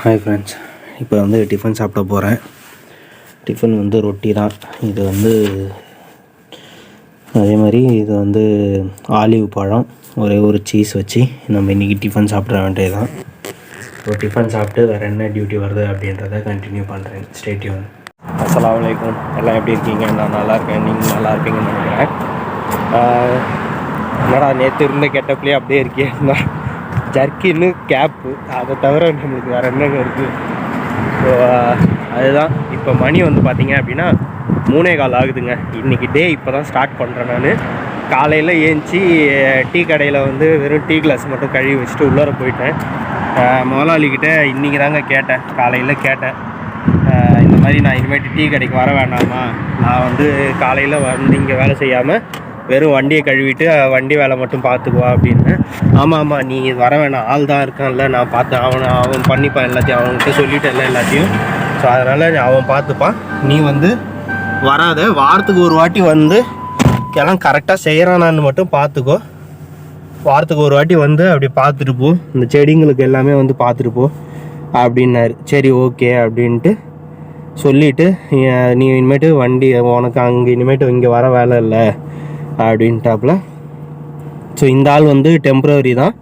Hi friends இப்போ வந்து tiffin சாப்பிட போகிறேன் டிஃபன் வந்து ரொட்டி தான். இது வந்து அதே மாதிரி இது வந்து ஆலிவ் பழம். ஒரே ஒரு சீஸ் வச்சு நம்ம இன்றைக்கி டிஃபன் சாப்பிட வேண்டியது தான் ஸோ டிஃபன் சாப்பிட்டு வேறு என்ன டியூட்டி வருது அப்படின்றத கண்டினியூ பண்ணுறேன் ஸ்டேட்யூன் அஸ்லாம் அலைக்கும் எல்லாம் எப்படி இருக்கீங்க? நான் நல்லா இருக்கேன். நீங்கள் நல்லா இருப்பீங்கன்னு நினைக்கிறேன். என்னடா நேற்று இருந்த கெட்டப்லேயே அப்படியே இருக்கேன் ஜர்க்கின்னு கேப்பு. அதை தவிர நம்மளுக்கு வேறு என்னங்க இருக்குது ஸோ அதுதான். இப்போ மணி வந்து பார்த்தீங்க அப்படின்னா மூணே கால் ஆகுதுங்க. இன்றைக்கி டே இப்போ தான் ஸ்டார்ட் பண்ணுறேன் நான். காலையில் ஏஞ்சி டீ கடையில் வந்து வெறும் டீ கிளாஸ் மட்டும் கழுவி வச்சுட்டு உள்ளார போயிட்டேன். முதலாளிக்கிட்ட இன்றைக்கி தாங்க கேட்டேன். காலையில் கேட்டேன். இந்த மாதிரி நான் இனிமேட்டு டீ கடைக்கு வர வேண்டாமா நான் வந்து காலையில் வந்து இங்கே வேலை செய்யாமல் வெறும் வண்டியை கழுவிட்டு வண்டி வேலை மட்டும் பார்த்துக்குவா அப்படின்னு. ஆமாம் ஆமாம் நீ வர வேணாம். ஆள் தான் இருக்கான்ல. நான் பார்த்தேன். அவனை அவன் பண்ணிப்பான் எல்லாத்தையும். அவன்கிட்ட சொல்லிட்டேன்ல எல்லாத்தையும். ஸோ அதனால் அவன் பார்த்துப்பான். நீ வந்து வராத. வாரத்துக்கு ஒரு வாட்டி வந்து எல்லாம் கரெக்டாக செய்கிறானான்னு மட்டும் பார்த்துக்கோ. வாரத்துக்கு ஒரு வாட்டி வந்து அப்படி பார்த்துட்டு போ. இந்த செடிங்களுக்கு எல்லாமே வந்து பார்த்துட்டு போ. அப்படின்னாரு. சரி ஓகே. அப்படின்ட்டு சொல்லிவிட்டு நீ இனிமேட்டு வண்டி உனக்கு அங்கே இனிமேட்டு இங்கே வர வேலை இல்லை. அப்படின்ட்டாப்புல. ஸோ இந்த ஆள் வந்து டெம்ப்ரவரி தான்.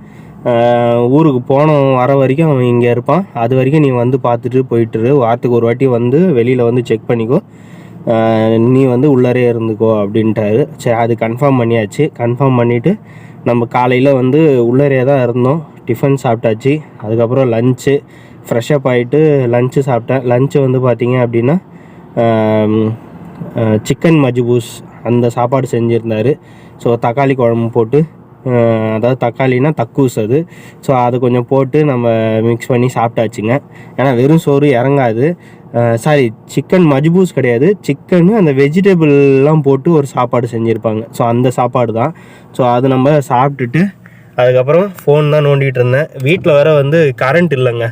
ஊருக்கு போனோம் வர வரைக்கும் அவன் இங்கே இருப்பான். அது வரைக்கும் நீ வந்து பார்த்துட்டு போயிட்டுரு. வாரத்துக்கு ஒரு வாட்டி வந்து வெளியில் வந்து செக் பண்ணிக்கோ. நீ வந்து உள்ளரே இருந்துக்கோ அப்படின்ட்டாரு. சரி அது கன்ஃபார்ம் பண்ணியாச்சு. கன்ஃபார்ம் பண்ணிவிட்டு நம்ம காலையில் வந்து உள்ளரே தான் இருந்தோம். டிஃபன் சாப்பிட்டாச்சு. அதுக்கப்புறம் லஞ்சு ஃப்ரெஷ்ஷப் ஆகிட்டு லஞ்சு சாப்பிட்டேன். லஞ்சு வந்து பார்த்தீங்க அப்படின்னா சிக்கன் மஜ்பூஸ். அந்த சாப்பாடு செஞ்சுருந்தாரு. ஸோ தக்காளி குழம்பு போட்டு அதாவது தக்காளினா தக்கூஸ் அது. ஸோ அதை கொஞ்சம் போட்டு நம்ம மிக்ஸ் பண்ணி சாப்பிட்டாச்சுங்க. ஏன்னா வெறும் சோறு இறங்காது. சாரி சிக்கன் மஜ்பூஸ் கிடையாது. சிக்கனு அந்த வெஜிடபிள்லாம் போட்டு ஒரு சாப்பாடு செஞ்சுருப்பாங்க. ஸோ அந்த சாப்பாடு தான் ஸோ அது நம்ம சாப்பிட்டுட்டு அதுக்கப்புறம் ஃபோன் தான் நோண்டிகிட்டு இருந்தேன். வீட்டில் வேற வந்து கரண்ட் இல்லைங்க.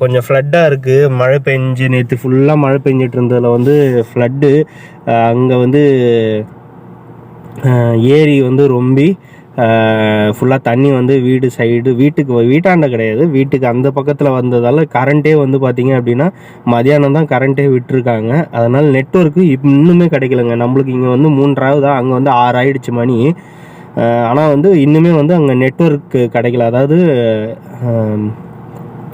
கொஞ்சம் ஃப்ளட்டாக இருக்குது மழை பெஞ்சு நேற்று ஃபுல்லாக மழை பெஞ்சிட்டு இருந்ததில் வந்து ஃப்ளட்டு அங்கே வந்து ஏரி வந்து ரொம்பி ஃபுல்லாக தண்ணி வந்து வீடு சைடு வீட்டுக்கு வீட்டாண்ட கிடையாது. வீட்டுக்கு அந்த பக்கத்தில் வந்ததால் கரண்ட்டே வந்து பார்த்திங்க அப்படின்னா மதியானம் தான் கரண்ட்டே விட்டுருக்காங்க. அதனால் நெட்ஒர்க்கு இன்னுமே கிடைக்கலங்க. நம்மளுக்கு இங்கே வந்து மூன்றாவது அங்கே வந்து ஆறு ஆயிடுச்சு மணி. ஆனால் வந்து இன்னுமே வந்து அங்கே நெட்ஒர்க் கிடைக்கல. அதாவது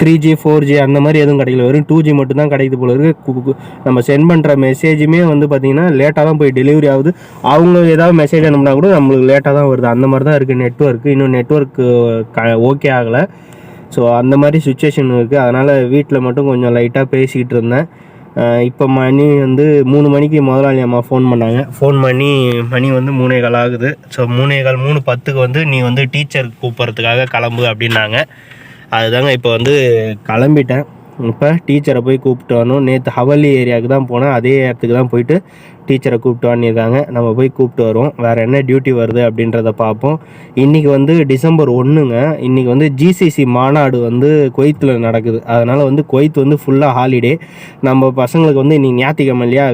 த்ரீ ஜி ஃபோர் ஜி அந்த மாதிரி எதுவும் கிடைக்கல. வெறும் டூ ஜி மட்டும் தான் கிடைக்குது போல இருக்குது நம்ம சென்ட் பண்ணுற மெசேஜுமே வந்து பார்த்தீங்கன்னா லேட்டாக தான் போய் டெலிவரி ஆகுது. அவங்க ஏதாவது மெசேஜ் அனுப்புனா கூட நம்மளுக்கு லேட்டாக தான் வருது. அந்த மாதிரி தான் இருக்குது நெட்ஒர்க்கு இன்னும் நெட்ஒர்க்கு க ஓகே ஆகலை. ஸோ அந்த மாதிரி சுச்சுவேஷன் இருக்குது அதனால் வீட்டில் மட்டும் கொஞ்சம் லைட்டாக பேசிக்கிட்டு இருந்தேன். இப்போ மணி வந்து மூணு மணிக்கு முதலாளி அம்மா ஃபோன் பண்ணாங்க. ஃபோன் பண்ணி மணி வந்து மூணே கால் ஆகுது. ஸோ மூணே கால் மூணு பத்துக்கு வந்து நீ வந்து டீச்சர் கூப்பிட்றதுக்காக கிளம்பு அப்படின்னாங்க. அதுதாங்க இப்போ வந்து கிளம்பிட்டேன். இப்போ டீச்சரை போய் கூப்பிட்டு வரணும். நேற்று ஹவல்லி ஏரியாவுக்கு தான் போனேன். அதே இடத்துக்கு தான் போயிட்டு டீச்சரை கூப்பிட்டு வாங்கியிருக்காங்க நம்ம போய் கூப்பிட்டு வருவோம். வேறு என்ன டியூட்டி வருது அப்படின்றத பார்ப்போம். இன்றைக்கி வந்து டிசம்பர் ஒன்றுங்க இன்றைக்கி வந்து ஜிசிசி மாநாடு வந்து கொய்த்தில் நடக்குது. அதனால் வந்து கொய்த் வந்து ஃபுல்லாக ஹாலிடே நம்ம பசங்களுக்கு வந்து இன்றைக்கி ஞாயிற்றுக்கிழமை இல்லையா?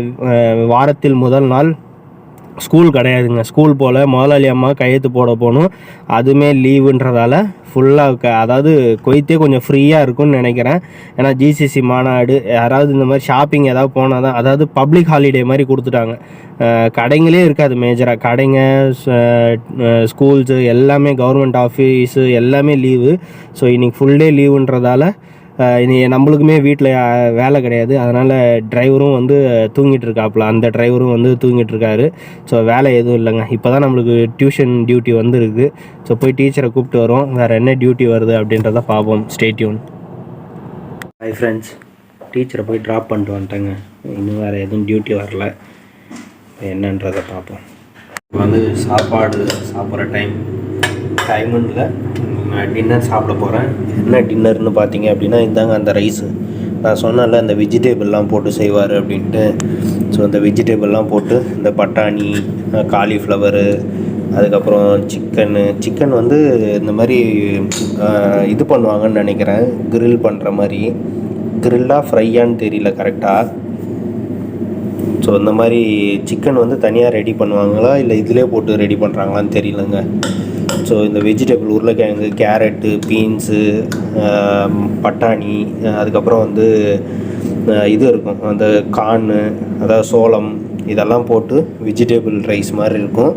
வாரத்தில் முதல் நாள் ஸ்கூல் கிடையாதுங்க. ஸ்கூல் போல் முதலாளி அம்மா கையெழுத்து போட போகணும். அதுவுமே லீவுன்றதால ஃபுல்லாக க அதாவது கொய்த்தே கொஞ்சம் ஃப்ரீயாக இருக்கும்னு நினைக்கிறேன். ஏன்னா ஜிசிசி மாநாடு யாராவது இந்த மாதிரி ஷாப்பிங் ஏதாவது போனால் தான் அதாவது பப்ளிக் ஹாலிடே மாதிரி கொடுத்துட்டாங்க. கடைங்களே இருக்காது மேஜராக கடைங்க ஸ்கூல்ஸு எல்லாமே கவர்மெண்ட் ஆஃபீஸு எல்லாமே லீவு ஸோ இன்றைக்கி ஃபுல் டே லீவுன்றதால இனி நம்மளுக்குமே வீட்டில் வேலை கிடையாது. அதனால் டிரைவரும் வந்து தூங்கிட்டு இருக்காப்புல அந்த டிரைவரும் வந்து தூங்கிட்டு இருக்காரு ஸோ வேலை எதுவும் இல்லைங்க. இப்போ தான் நம்மளுக்கு டியூஷன் டியூட்டி வந்துருக்கு. ஸோ போய் டீச்சரை கூப்பிட்டு வரோம். வேறு என்ன டியூட்டி வருது அப்படின்றத பார்ப்போம். ஸ்டேட்யூன் ஹாய் ஃப்ரெண்ட்ஸ் டீச்சரை போய் ட்ராப் பண்ணிட்டு வந்துட்டேங்க. இன்னும் வேறு எதுவும் டியூட்டி வரல. என்னன்றதை பார்ப்போம். இப்போ வந்து சாப்பாடு சாப்பிட்ற டைம் டைமுன்ல நான் டின்னர் சாப்பிட போகிறேன் என்ன டின்னர்னு பார்த்தீங்க அப்படின்னா இந்தாங்க அந்த ரைஸு நான் சொன்னேன்ல இந்த வெஜிடேபிள்லாம் போட்டு செய்வார் அப்படின்ட்டு. ஸோ இந்த வெஜிடேபிள்லாம் போட்டு இந்த பட்டாணி காலிஃப்ளவரு அதுக்கப்புறம் சிக்கனு சிக்கன் வந்து இந்த மாதிரி இது பண்ணுவாங்கன்னு நினைக்கிறேன். கிரில் பண்ணுற மாதிரி. கிரில்லாக ஃப்ரையான்னு தெரியல கரெக்டாக ஸோ இந்த மாதிரி சிக்கன் வந்து தனியாக ரெடி பண்ணுவாங்களா? இல்லை இதிலே போட்டு ரெடி பண்ணுறாங்களான்னு தெரியலங்க. ஸோ இந்த வெஜிடபிள் உருளைக்கிழங்கு கேரட்டு பீன்ஸு um, பட்டாணி அதுக்கப்புறம் வந்து இது இருக்கும். அந்த கார்னு அதாவது சோளம் இதெல்லாம் போட்டு வெஜிடபிள் ரைஸ் மாதிரி இருக்கும்.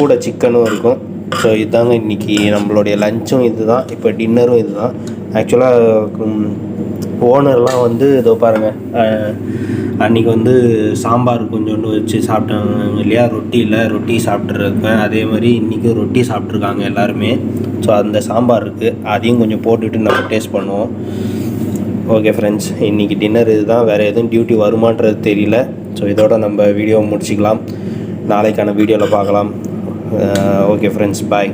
கூட சிக்கனும் இருக்கும். ஸோ இதுதாங்க இன்றைக்கி நம்மளுடைய லஞ்சும் இதுதான். இப்போ டின்னரும் இதுதான். ஆக்சுவலாக ஓனர்லாம் வந்து இதோ பாருங்கள் அன்றைக்கி வந்து சாம்பார் கொஞ்சோண்டு வச்சு சாப்பிட்டாங்க இல்லையா? ரொட்டியில் ரொட்டி சாப்பிட்ருக்கேன் அதே மாதிரி இன்றைக்கும் ரொட்டி சாப்பிட்ருக்காங்க எல்லாருமே. ஸோ அந்த சாம்பார் இருக்குது அதையும் கொஞ்சம் போட்டுட்டு நம்ம டேஸ்ட் பண்ணுவோம். ஓகே ஃப்ரெண்ட்ஸ் இன்றைக்கி டின்னர் இதுதான். வேறு எதுவும் டியூட்டி வருமான்றது தெரியல. ஸோ இதோட நம்ம வீடியோ முடிச்சிக்கலாம். நாளைக்கான வீடியோவில் பார்க்கலாம். Okay friends bye